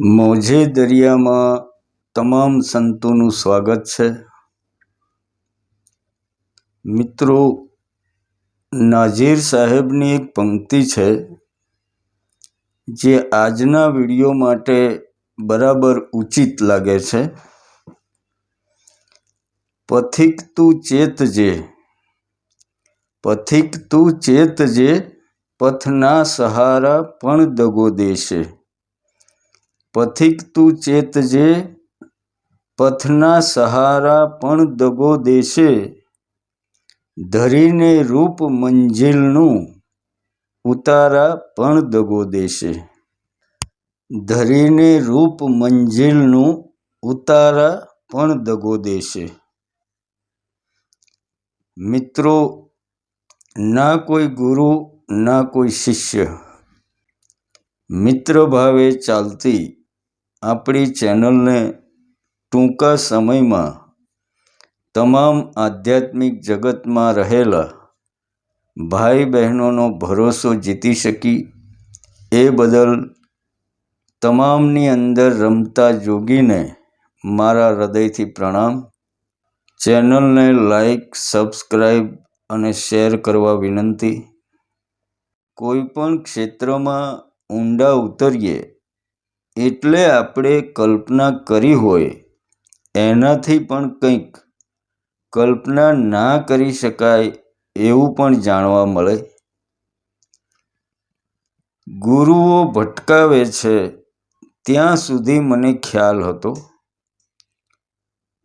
મોજે દરિયામાં તમામ સંતોનું સ્વાગત છે. મિત્રો, નાઝીર સાહેબની એક પંક્તિ છે જે આજના વીડિયો માટે બરાબર ઉચિત લાગે છે. પથિક તું ચેતજે પથિક તું ચેતજે પથના સહારા પણ દગો દેશે. પથિક તું ચેતજે પથના સહારા પણ દગો દેશે. ધરીને રૂપ મંજિલનું ઉતારા પણ દગો દેશે. ધરીને રૂપ મંજિલનું ઉતારા પણ દગો દેશે. મિત્રો, ના કોઈ ગુરુ, ના કોઈ શિષ્ય મિત્ર ભાવે ચાલતી આપણી ચેનલને ટૂંકા સમયમાં તમામ આધ્યાત્મિક જગતમાં રહેલા ભાઈ બહેનોનો ભરોસો જીતી શકી. એ બદલ તમામની અંદર રમતા જોગીને મારા હૃદયથી પ્રણામ. ચેનલને લાઈક, સબસ્ક્રાઈબ અને શેર કરવા વિનંતી. કોઈ પણ ક્ષેત્રમાં ઊંડા ઉતરીએ એટલે આપણે કલ્પના કરી હોય, એનાથી પણ કંઈક. કલ્પના ના કરી શકાય એવું પણ જાણવા મળે. ગુરુઓ ભટકાવે છે ત્યાં સુધી મને ખ્યાલ હતો.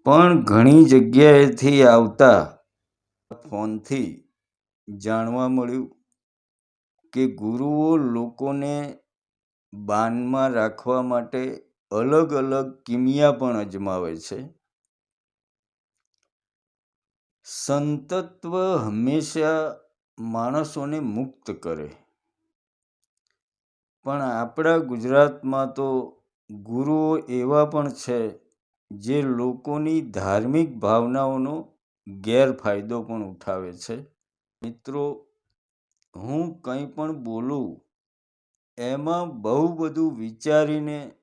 પણ ઘણી જગ્યાએથી આવતા ફોનથી જાણવા મળ્યું કે ગુરુઓ લોકોને બાનમાં રાખવા માટે અલગ અલગ કિમિયા પણ અજમાવે છે. સંતત્વ હંમેશા માણસોને મુક્ત કરે. પણ આપણા ગુજરાતમાં તો ગુરુઓ એવા પણ છે જે લોકોની ધાર્મિક ભાવનાઓનો ગેરફાયદો પણ ઉઠાવે છે. મિત્રો, હું કંઈ પણ બોલું એમાં બહુ બધું વિચારીને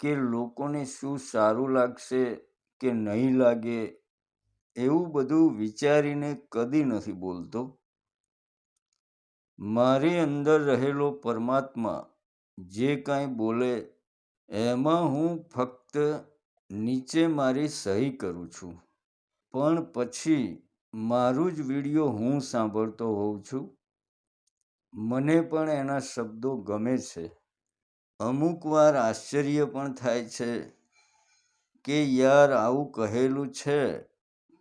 કે લોકોને શું સારું લાગશે કે નહીં લાગે, એવું બધું વિચારીને કદી નથી બોલતો. મારી અંદર રહેલો પરમાત્મા જે કાંઈ બોલે, એમાં હું ફક્ત નીચે મારી સહી કરું છું. પણ પછી મારું જ વીડિયો હું સાંભળતો હોઉં છું. મને પણ એના શબ્દો ગમે છે. અમુક વાર આશ્ચર્ય પણ થાય છે કે યાર આવું કહેલું છે,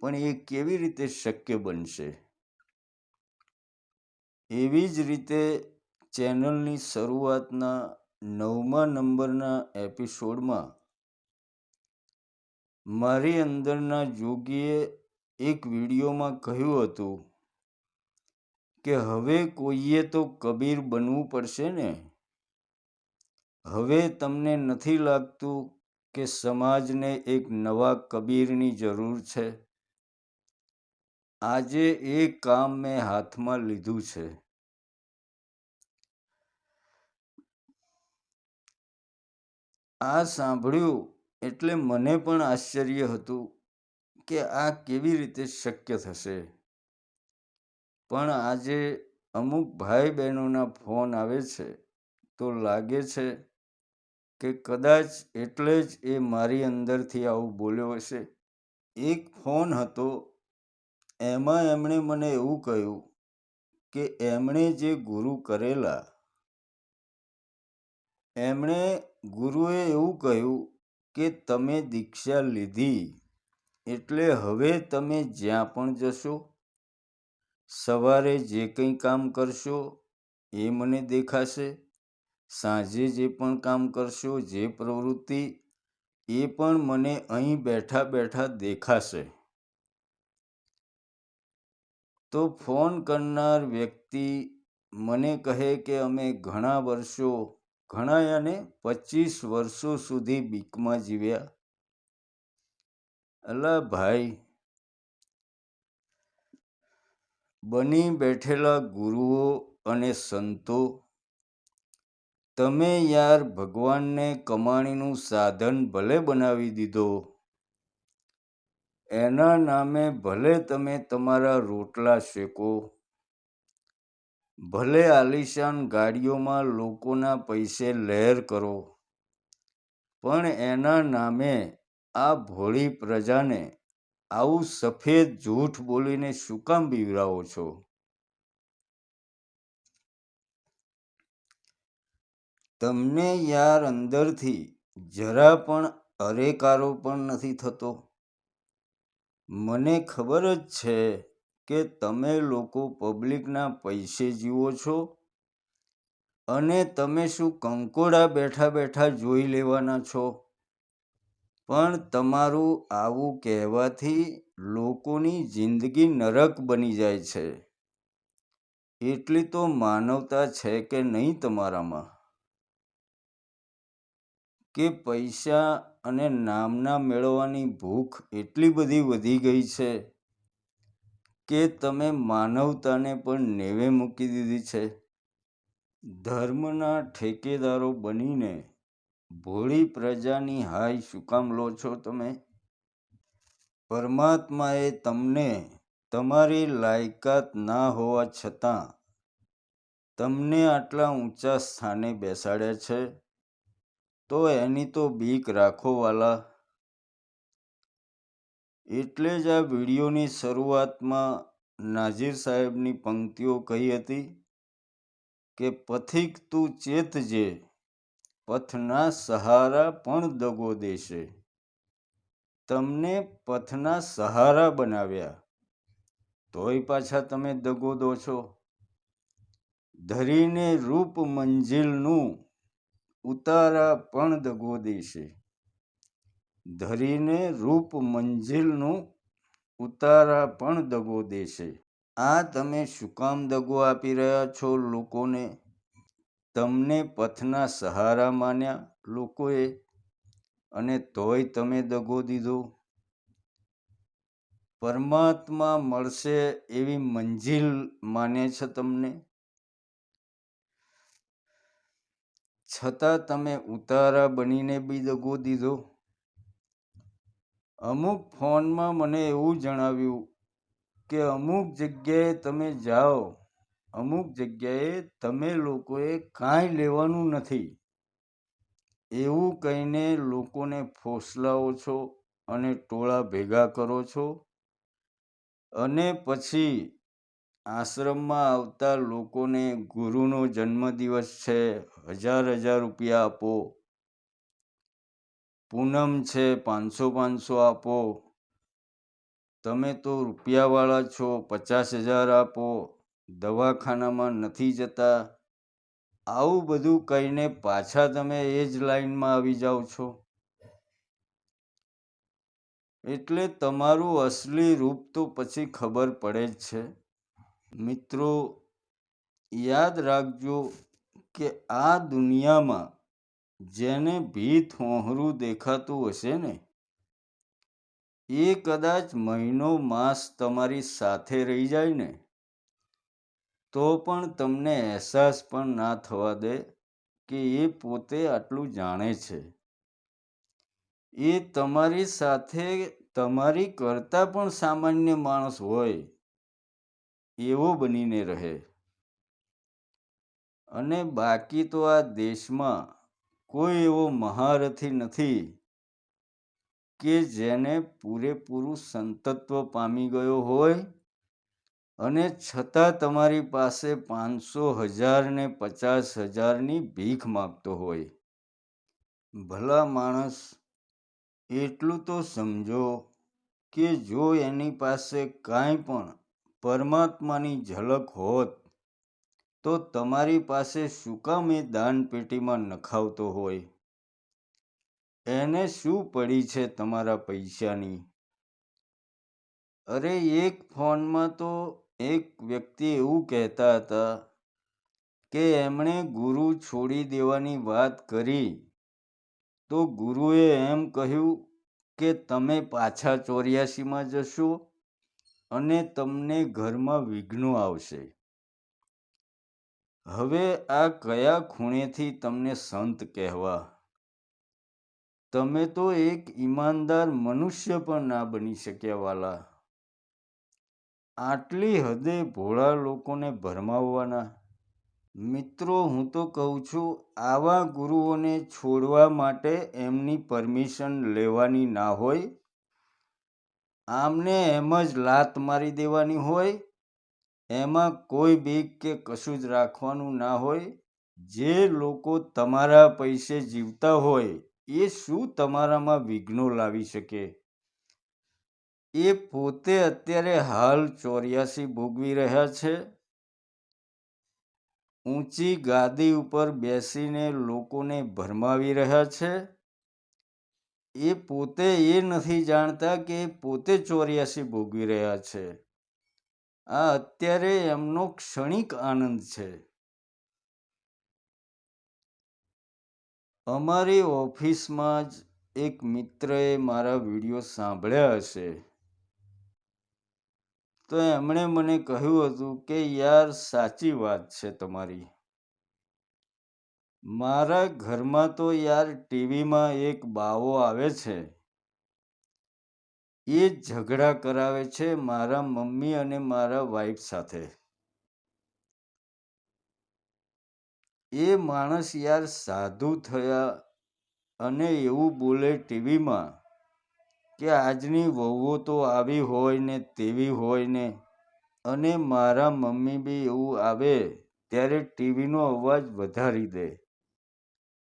પણ એ કેવી રીતે શક્ય બનશે? એવી જ રીતે ચેનલની શરૂઆતના નવમા નંબરના એપિસોડમાં મારી અંદરના જોગીએ એક વિડીયોમાં કહ્યું હતું કે હવે કોઈએ તો કબીર બનવું પડશે ને? હવે તમને નથી લાગતું કે સમાજને એક નવા કબીરની જરૂર છે? આજે એ કામ મેં હાથમાં લીધું છે. આ સાંભળ્યું એટલે મને પણ આશ્ચર્ય હતું કે આ કેવી રીતે શક્ય થશે? પણ આજે અમુક ભાઈ બહેનોના ફોન આવે છે, તો લાગે છે કે કદાચ એટલે જ એ મારી અંદરથી આવું બોલ્યો હશે. એક ફોન હતો, એમાં એમણે મને એવું કહ્યું કે એમણે જે ગુરુ કરેલા, એમણે ગુરુએ એવું કહ્યું કે તમે દીક્ષા લીધી, એટલે હવે તમે જ્યાં પણ જશો સવારે જે કંઈ કામ કરશો એ મને દેખાશે, સાંજે જે પણ કામ કરશો, જે પ્રવૃત્તિ, એ પણ મને અહીં બેઠા બેઠા દેખાશે. તો ફોન કરનાર વ્યક્તિ મને કહે કે અમે ઘણા વર્ષો, ઘણા અને પચીસ વર્ષો સુધી બીકમાં જીવ્યા. અલા ભાઈ બની બેઠેલા ગુરુઓ અને સંતો, તમે યાર ભગવાનને કમાણીનું સાધન ભલે બનાવી દીધો. એના નામે ભલે તમે તમારા રોટલા શેકો, ભલે આલિશાન ગાડીઓમાં લોકોના પૈસે લહેર કરો, પણ એના નામે આ ભોળી પ્રજાને આવું સફેદ જૂઠ બોલીને શું કામ બીવરાવો છો? તમને યાર અંદરથી જરા પણ અરેકારો પણ નથી થતો. મને ખબર જ છે કે તમે લોકો પબ્લિકના પૈસે જીવો છો અને તમે શું કંકોડા બેઠા બેઠા જોઈ લેવાના છો? પણ તમારું આવું કહેવાથી લોકોની જિંદગી નરક બની જાય છે. એટલી તો માનવતા છે કે નહીં તમારામાં? કે પૈસા અને નામના મેળવવાની ભૂખ એટલી બધી વધી ગઈ છે કે તમે માનવતાને પણ નેવે મૂકી દીધી છે? ધર્મના ઠેકેદારો બનીને ભોળી પ્રજાની હાય શું કામ લો છો તમે? પરમાત્માએ તમને તમારી લાયકાત ના હોવા છતાં તમને આટલા ઊંચા સ્થાને બેસાડ્યા છે? તો એની તો બીક રાખો વાલા. એટલે જ આ વિડીયોની શરૂઆતમાં નાઝીર સાહેબની પંક્તિઓ કહી હતી કે પથિક તું ચેતજે. પથના સહારા પણ દગો દેશે. તમને પથના સહારા બનાવ્યા. તોય પાછા તમે દગો દો છો. ધરીને રૂપ મંજિલનું ઉતારા પણ દગો દેશે. ધરીને રૂપ મંજિલનું ઉતારા પણ દગો દેશે. આ તમે શું કામ દગો આપી રહ્યા છો લોકોને? તમને પથના સહારા માન્યા લોકોએ અને તોય તમે દગો દીધો. પરમાત્મા મળશે એવી મંજિલ માને છે તમને. છતાં તમે ઉતારા બનીને બી દગો દીધો. અમુક ફોનમાં મને એવું જણાવ્યું કે અમુક જગ્યાએ તમે જાઓ. અમુક જગ્યાએ તમે લોકોએ કાંઈ લેવાનું નથી. એવું કહીને લોકોને ફોસલાવો છો અને ટોળા ભેગા કરો છો. અને પછી આશ્રમમાં આવતા લોકોને ગુરુનો જન્મદિવસ છે, હજાર હજાર રૂપિયા આપો. પૂનમ છે, પાંચસો પાંચસો આપો. તમે તો રૂપિયાવાળા છો, પચાસ હજાર આપો. દવાખાનામાં નથી જતા? આવું બધું કહીને પાછા તમે એ જ લાઈનમાં આવી જાઓ છો? એટલે તમારું અસલી રૂપ તો પછી ખબર પડે જ છે. મિત્રો, યાદ રાખજો કે આ દુનિયામાં જેને ભીત હોહરું દેખાતું હશે ને, એ કદાચ મહિનો માસ તમારી સાથે રહી જાય ને. તો પણ તમને અહેસાસ પણ ના થવા દે કે એ પોતે આટલું જાણે છે. એ તમારી સાથે, તમારી કરતાં પણ સામાન્ય માણસ હોય એવો બનીને રહે. અને બાકી તો આ દેશમાં કોઈ એવો મહારથી નથી કે જેને પૂરેપૂરું સંતત્વ પામી ગયો હોય અને છતાં તમારી પાસે પાંચસો હજાર ને પચાસ હજારની ભીખ માગતો હોય. ભલા માણસ, એટલું તો સમજો કે જો એની પાસે કાંઈ પણ પરમાત્માની ઝલક હોત, તો તમારી પાસે શું કામ એ દાનપેટીમાં નખાવતો હોય? એને શું પડી છે તમારા પૈસાની? અરે, એક ફોનમાં તો એક વ્યક્તિ એવું કહેતા હતા કે, એમણે ગુરુ છોડી દેવાની વાત કરી. તો ગુરુએ એમ કહ્યું કે, તમે પાછા ચોર્યાસીમાં જશો અને તમને ઘરમાં વિઘ્નો આવશે. હવે આ કયા ખૂણેથી તમને સંત કહેવા? તમે તો એક ઈમાનદાર મનુષ્ય પણ ના બની શક્યા વાલા. આટલી હદે ભોળા લોકોને ભરમાવવાના? મિત્રો, હું તો કહું છું, આવા ગુરુઓને છોડવા માટે એમની પરમિશન લેવાની ના હોય. આમને એમ જ લાત મારી દેવાની હોય. એમાં કોઈ બીક કે કશું જ રાખવાનું ના હોય. જે લોકો તમારા પૈસે જીવતા હોય, એ શું તમારામાં વિઘ્નો લાવી શકે? એ પોતે અત્યારે હાલ ચોર્યાસી ભોગવી રહ્યા છે. ઊંચી ગાદી ઉપર બેસીને લોકોને ભરમાવી રહ્યા છે. એ પોતે એ નથી જાણતા કે પોતે ચોર્યાસી ભોગવી રહ્યા છે. આ અત્યારે એમનો ક્ષણિક આનંદ છે. અમારી ઓફિસમાં જ એક મિત્રએ મારા વીડિયો સાંભળ્યા હશે. તો એમણે મને કહ્યું હતું કે, યાર, સાચી વાત છે તમારી. મારા ઘરમાં તો યાર ટીવીમાં એક બાવો આવે છે. એ ઝઘડા કરાવે છે મારા મમ્મી અને મારા વાઈફ સાથે. એ માણસ યાર સાધુ થયા અને એવું બોલે ટીવીમાં. કે આજની વહુઓ તો આવી હોય ને તેવી હોય ને. અને મારા મમ્મી બી એવું આવે ત્યારે ટીવીનો અવાજ વધારી દે.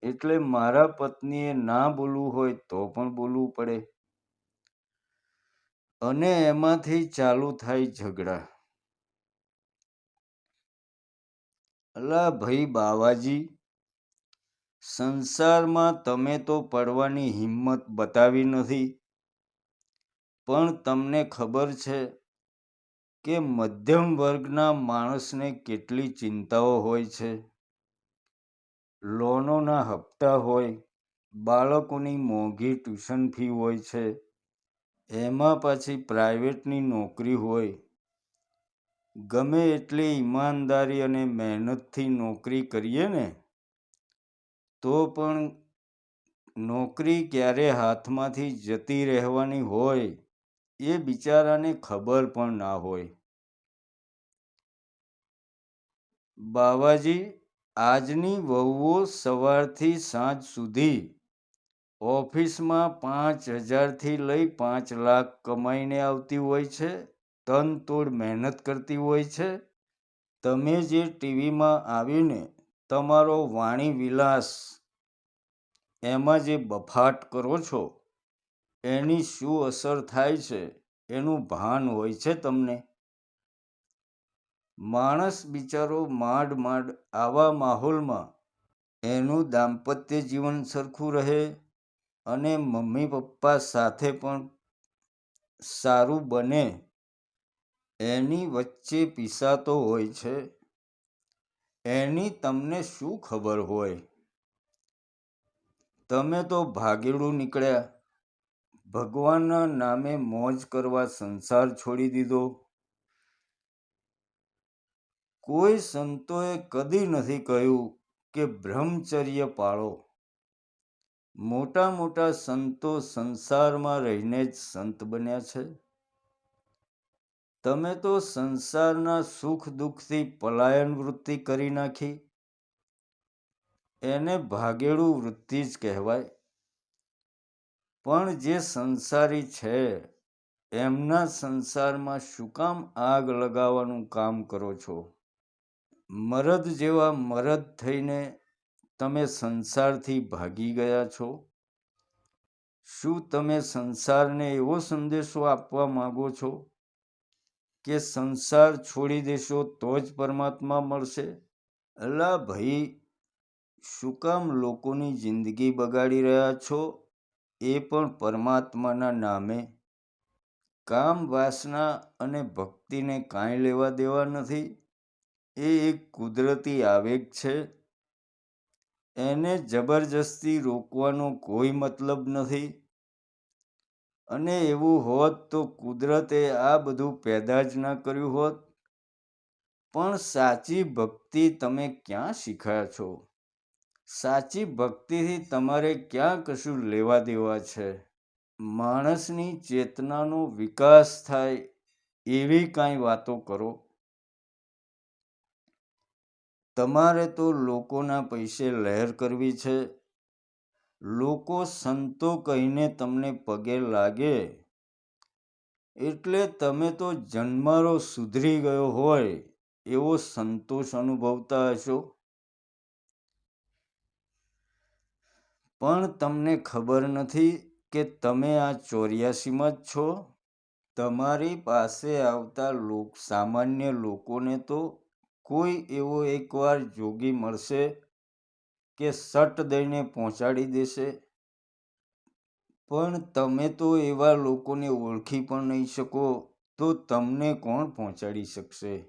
એટલે મારા પત્નીએ ના બોલવું હોય તો પણ બોલવું પડે. અને એમાંથી ચાલુ થાય ઝઘડા. અલા ભાઈ બાવાજી, સંસારમાં તમે તો પડવાની હિંમત બતાવી નથી. પણ તમને ખબર છે કે મધ્યમ વર્ગના માણસને કેટલી ચિંતાઓ હોય છે? લોનોના હપ્તા હોય, બાળકોની મોંઘી ટ્યુશન ફી હોય છે, એમાં પાછી પ્રાઇવેટની નોકરી હોય. ગમે એટલી ઈમાનદારી અને મહેનતથી નોકરી કરીએ ને, તો પણ નોકરી ક્યારે હાથમાંથી જતી રહેવાની હોય? એ બિચારાને ખબર પણ ના હોય. બાવાજી, આજની વહુઓ સવારથી સાંજ સુધી ઓફિસમાં પાંચ હજારથી લઈ પાંચ લાખ કમાઈને આવતી હોય છે, તનતોડ મહેનત કરતી હોય છે. તમે જે ટીવીમાં આવીને તમારો વાણી વિલાસ એમાં જે બફાટ કરો છો એની શું અસર થાય છે એનું ભાન હોય છે તમને? માણસ બિચારો માંડ માંડ આવા માહોલમાં એનું દાંપત્ય જીવન સરખું રહે અને મમ્મી પપ્પા સાથે પણ સારું બને એની વચ્ચે પીસાતો હોય છે. એની તમને શું ખબર હોય? તમે તો ભાગેડું નીકળ્યા. ભગવાનના નામે મોજ કરવા સંસાર છોડી દીધો. કોઈ સંતોએ કદી નથી કહ્યું કે બ્રહ્મચર્ય પાળો. મોટા મોટા સંતો સંસારમાં રહીને જ સંત બન્યા છે. તમે તો સંસારના સુખ દુઃખથી પલાયન વૃત્તિ કરી નાખી. એને ભાગેડું વૃત્તિ જ કહેવાય. પણ જે સંસારી છે, એમના સંસારમાં શું કામ આગ લગાવવાનું કામ કરો છો? મરદ જેવા મરદ થઈને તમે સંસારથી ભાગી ગયા છો? શું તમે સંસારને એવો સંદેશો આપવા માંગો છો કે સંસાર છોડી દેશો તો જ પરમાત્મા મળશે? અલા ભાઈ, શું કામ લોકોની જિંદગી બગાડી રહ્યા છો? એ પણ પરમાત્માના નામે. કામ વાસના અને ભક્તિને કાંઈ લેવા દેવા નથી. એ એક કુદરતી આવેગ છે. એને જબરજસ્તી રોકવાનો કોઈ મતલબ નથી. અને એવું હોત તો કુદરતે આ બધું પેદા જ ના કર્યું હોત. પણ સાચી ભક્તિ તમે ક્યાં શીખ્યા છો? સાચી ભક્તિથી તમારે ક્યાં કશું લેવા દેવા છે? માણસની ચેતનાનો વિકાસ થાય એવી કાંઈ વાતો કરો. તમારે તો લોકોના પૈસે લહેર કરવી છે. લોકો સંતો કહીને તમને પગે લાગે. એટલે તમે તો જન્મારો સુધરી ગયો હોય એવો સંતોષ અનુભવતા હશો. પણ તમને ખબર નથી કે તમે આ ચોર્યાસીમાં જ છો? તમારી પાસે આવતા લોક, સામાન્ય લોકોને તો કોઈ એવો એકવાર જોગી મળશે કે સટ દઈને પહોંચાડી દેશે. પણ તમે તો એવા લોકોને ઓળખી પણ નહીં શકો, તો તમને કોણ પહોંચાડી શકશે?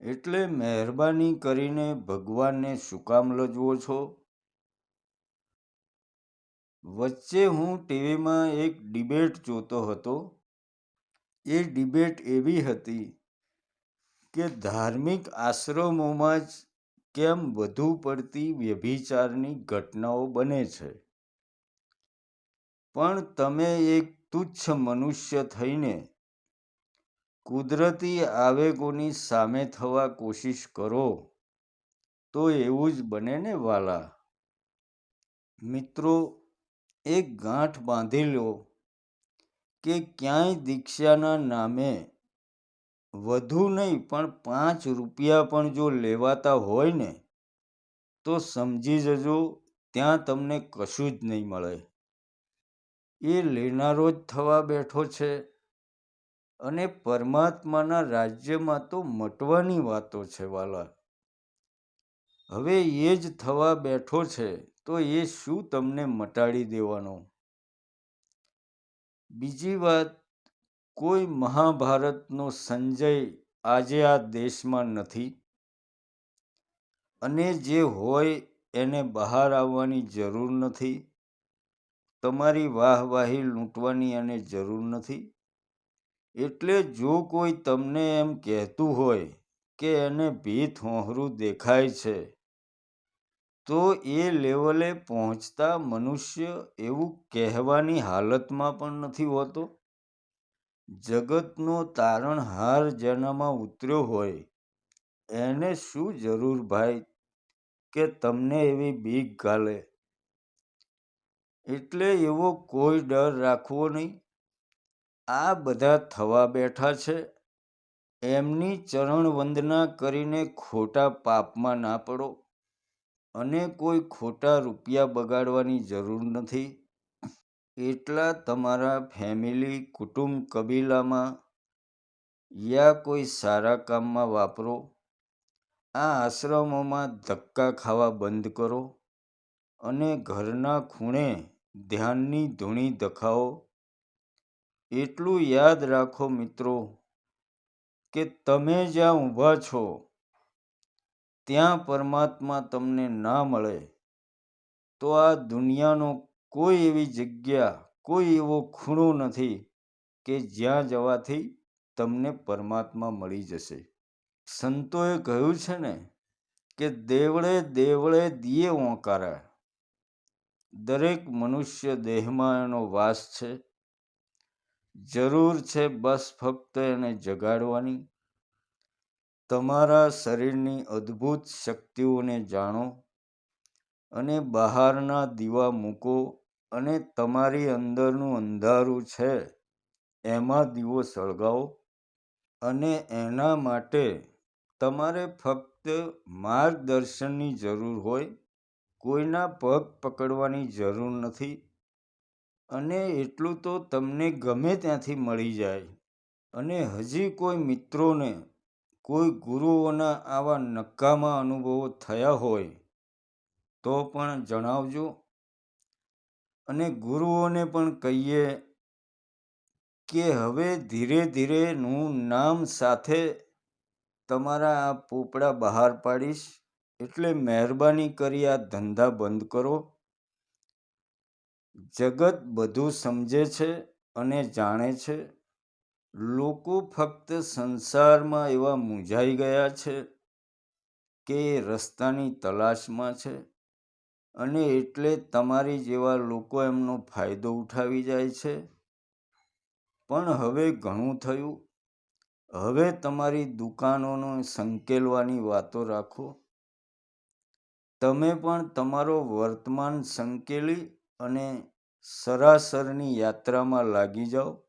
એટલે મહેરબાની કરીને ભગવાનને શું કામ લજવો છો? વચ્ચે હું ટીવીમાં એક ડિબેટ જોતો હતો. એ ડિબેટ એવી હતી કે ધાર્મિક આશ્રમોમાં જ કેમ વધુ પડતી વ્યભિચારની ઘટનાઓ બને છે. પણ તમે એક તુચ્છ મનુષ્ય થઈને કુદરતી આવેગોની સામે થવા કોશિશ કરો, તો એવું જ બને ને વાલા. મિત્રો એક ગાંઠ બાંધી લો કે ક્યાંય દીક્ષાના નામે. વધુ નહીં, પણ પાંચ રૂપિયા પણ જો લેવાતા હોય ને, તો સમજી જજો, ત્યાં તમને કશું જ નહીં મળે. એ લેનારો જ થવા બેઠો છે. અને પરમાત્માના રાજ્યમાં તો મટવાની વાતો છે, વાલા. હવે એ જ થવા બેઠો છે. તો એ શું તમને મટાડી દેવાનો? બીજી વાત, કોઈ મહાભારતનો સંજય આજે આ દેશમાં નથી. અને જે હોય એને બહાર આવવાની જરૂર નથી. તમારી વાહવાહી લૂંટવાની એને જરૂર નથી. એટલે જો કોઈ તમને એમ કહેતું હોય કે એને ભીત હોહરું દેખાય છે તો એ લેવલે પહોંચતા મનુષ્ય એવું કહેવાની હાલતમાં પણ નથી હોતો. જગતનો તારણહાર જેનામાં ઉતર્યો હોય, એને શું જરૂર ભાઈ કે તમને એવી બીક ગાલે? એટલે એવો કોઈ ડર રાખવો નહીં. આ બધા થવા બેઠા છે. એમની ચરણ વંદના કરીને ખોટા પાપમાં ના પડો. અને કોઈ ખોટા રૂપિયા બગાડવાની જરૂર નથી. એટલા તમારા ફેમિલી, કુટુંબ કબીલામાં યા કોઈ સારા કામમાં વાપરો? આ આશ્રમોમાં ધક્કા ખાવા બંધ કરો અને ઘરના ખૂણે ધ્યાનની ધૂણી દખાવો. એટલું યાદ રાખો મિત્રો કે તમે જ્યાં ઊભા છો ત્યાં પરમાત્મા તમને ના મળે, તો આ દુનિયાનો કોઈ એવી જગ્યા, કોઈ એવો ખૂણો નથી કે જ્યાં જવાથી તમને પરમાત્મા મળી જશે. સંતોએ કહ્યું છે ને કે દેવળે દેવળે દિયે ઓંકારા. દરેક મનુષ્ય દેહમાં એનો વાસ છે. જરૂર છે બસ ફક્ત એને જગાડવાની. તમારા શરીરની અદ્ભુત શક્તિઓને જાણો અને બહારના દીવા મૂકો અને તમારી અંદરનું અંધારું છે, એમાં દીવો સળગાવો અને એના માટે તમારે ફક્ત માર્ગદર્શનની જરૂર હોય, કોઈના પગ પકડવાની જરૂર નથી અને એટલું તો તમને ગમે ત્યાંથી મળી જાય અને હજી કોઈ મિત્રોને કોઈ ગુરુઓના આવા નકામા અનુભવો થયા હોય તો પણ જણાવજો. અને ગુરુઓને પણ કહીએ કે હવે ધીરે ધીરે હું નામ સાથે તમારા આ પોપડા બહાર પાડીશ એટલે મહેરબાની કરી આ ધંધા બંધ કરો. જગત બધું સમજે છે અને જાણે છે. લોકો ફક્ત સંસારમાં એવા મૂંઝાઈ ગયા છે કે રસ્તાની તલાશમાં છે અને એટલે તમારી જેવા લોકો એમનો ફાયદો ઉઠાવી જાય છે. પણ હવે ઘણું થયું. હવે તમારી દુકાનોનો સંકેલવાની વાતો રાખો. તમે પણ તમારો વર્તમાન સંકેલી અને સરાસરની યાત્રામાં લાગી જાઓ.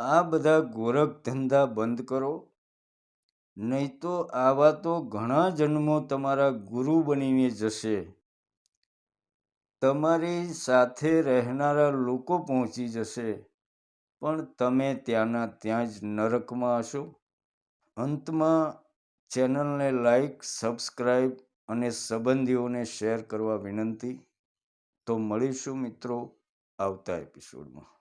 આ બધા ગોરખ ધંધા બંધ કરો. નહીં તો આવા તો ઘણા જન્મો તમારા ગુરુ બનીને જશે. તમારી સાથે રહેનારા લોકો પહોંચી જશે. પણ તમે ત્યાંના ત્યાં જ નરકમાં હશો. અંતમાં ચેનલને લાઈક, સબસ્ક્રાઈબ અને સંબંધીઓને શેર કરવા વિનંતી. તો મળીશું મિત્રો આવતા એપિસોડમાં.